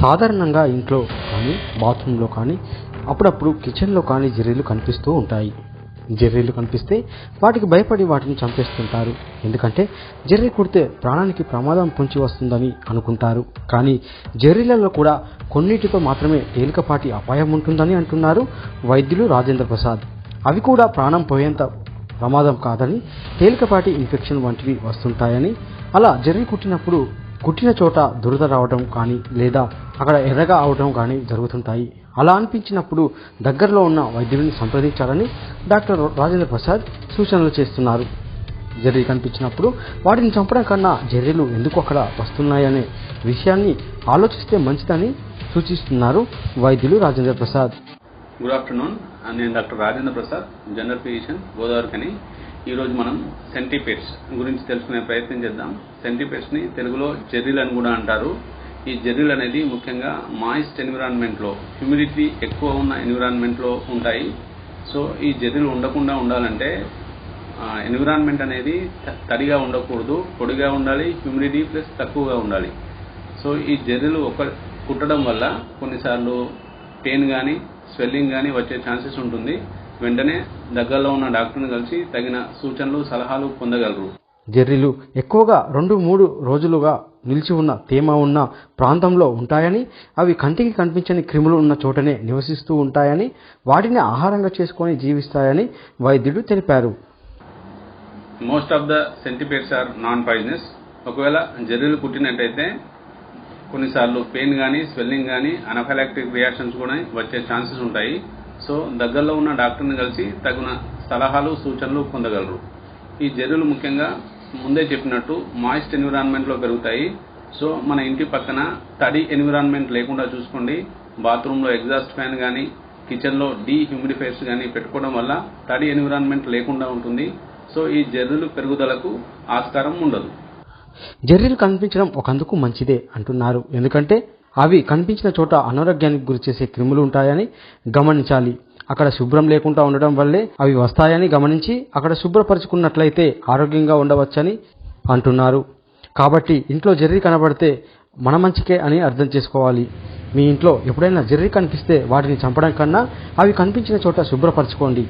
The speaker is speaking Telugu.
సాధారణంగా ఇంట్లో కానీ బాత్రూంలో కానీ అప్పుడప్పుడు కిచెన్లో కానీ జెర్రీలు కనిపిస్తూ ఉంటాయి. జెర్రీలు కనిపిస్తే వాటికి భయపడి వాటిని చంపేస్తుంటారు. ఎందుకంటే జెర్రీ కుడితే ప్రాణానికి ప్రమాదం పొంచి వస్తుందని అనుకుంటారు. కానీ జెర్రీలలో కూడా కొన్నిటితో మాత్రమే తేలికపాటి అపాయం ఉంటుందని అంటున్నారు వైద్యులు రాజేంద్ర ప్రసాద్. అవి కూడా ప్రాణం పోయేంత ప్రమాదం కాదని తేలికపాటి ఇన్ఫెక్షన్ వంటివి వస్తుంటాయని అలా జెర్రీ కుట్టినప్పుడు కుట్టిన చోట దురద రావడం కానీ లేదా అక్కడ ఎర్రగా అవడం కానీ జరుగుతుంటాయి. అలా అనిపించినప్పుడు దగ్గరలో ఉన్న వైద్యుడిని సంప్రదించాలని డాక్టర్ రాజేంద్ర ప్రసాద్ సూచనలు చేస్తున్నారు. జెర్రీ కనిపించినప్పుడు వాటిని చంపడం కన్నా జెర్రీలు ఎందుకు అక్కడ వస్తున్నాయనే విషయాన్ని ఆలోచిస్తే మంచిదని సూచిస్తున్నారు వైద్యులు రాజేంద్ర ప్రసాద్. గుడ్ ఆఫ్టర్నూన్ నేను doctor Rajendra Prasad general physician Godavari కని ఈరోజు మనం సెంటిపేట్స్ గురించి తెలుసుకునే ప్రయత్నం చేద్దాం. సెంటిపేట్స్ని తెలుగులో జెర్రీలు అని కూడా అంటారు. ఈ జెర్రీలు అనేది ముఖ్యంగా మాయిస్ట్ ఎన్విరాన్మెంట్లో హ్యూమిడిటీ ఎక్కువ ఉన్న ఎన్విరాన్మెంట్లో ఉంటాయి. సో ఈ జెర్రీలు ఉండకుండా ఉండాలంటే ఎన్విరాన్మెంట్ అనేది త- తడిగా ఉండకూడదు. పొడిగా ఉండాలి హ్యూమిడిటీ ప్లస్ తక్కువగా ఉండాలి. సో ఈ జెర్రీలు ఒక కుట్టడం వల్ల కొన్నిసార్లు పెయిన్ కానీ స్వెల్లింగ్ కానీ వచ్చే ఛాన్సెస్ ఉంటుంది. వెంటనే దగ్గరలో ఉన్న డాక్టర్ని కలిసి తగిన సూచనలు సలహాలు పొందగలరు. జెర్రీలు ఎక్కువగా రెండు మూడు రోజులుగా నిలిచి ఉన్న తేమ ఉన్న ప్రాంతంలో ఉంటాయని అవి కంటికి కనిపించని క్రిములు ఉన్న చోటనే నివసిస్తూ ఉంటాయని వాటిని ఆహారంగా చేసుకొని జీవిస్తాయని వైద్యుడు తెలిపారు. Most of the centipedes are non poisonous ఒకవేళ జెర్రీలు కుట్టినట్టయితే కొన్నిసార్లు పెయిన్ కానీ స్వెల్లింగ్ కానీ అనఫైలాక్టిక్ రియాక్షన్స్ కూడా వచ్చే ఛాన్సెస్ ఉంటాయి. సో దగ్గరలో ఉన్న డాక్టర్ని కలిసి తగిన సలహాలు సూచనలు పొందగలరు. ఈ జెర్రీలు ముఖ్యంగా ముందే చెప్పినట్టు మాయిస్ట్ ఎన్విరాన్మెంట్లో పెరుగుతాయి. సో మన ఇంటి పక్కన తడి ఎన్విరాన్మెంట్ లేకుండా చూసుకోండి. బాత్రూంలో ఎగ్జాస్ట్ ఫ్యాన్ కానీ కిచెన్లో డీహ్యూమిడిఫైర్స్ డీ కానీ పెట్టుకోవడం వల్ల తడి ఎన్విరాన్మెంట్ లేకుండా ఉంటుంది. సో ఈ జర్రులు పెరుగుదలకు ఆస్కారం ఉండదు. జెర్రీలు కనిపించడం ఒకందుకు మంచిదే అంటున్నారు. ఎందుకంటే అవి కనిపించిన చోట అనారోగ్యానికి గురిచేసే క్రిములు ఉంటాయని గమనించాలి. అక్కడ శుభ్రం లేకుండా ఉండడం వల్లే అవి వస్తాయని గమనించి అక్కడ శుభ్రపరుచుకున్నట్లయితే ఆరోగ్యంగా ఉండవచ్చని అంటున్నారు. కాబట్టి ఇంట్లో జెర్రీ కనబడితే మన మంచికే అని అర్థం చేసుకోవాలి. మీ ఇంట్లో ఎప్పుడైనా జెర్రీ కనిపిస్తే వాటిని చంపడం కన్నా అవి కనిపించిన చోట శుభ్రపరచుకోండి.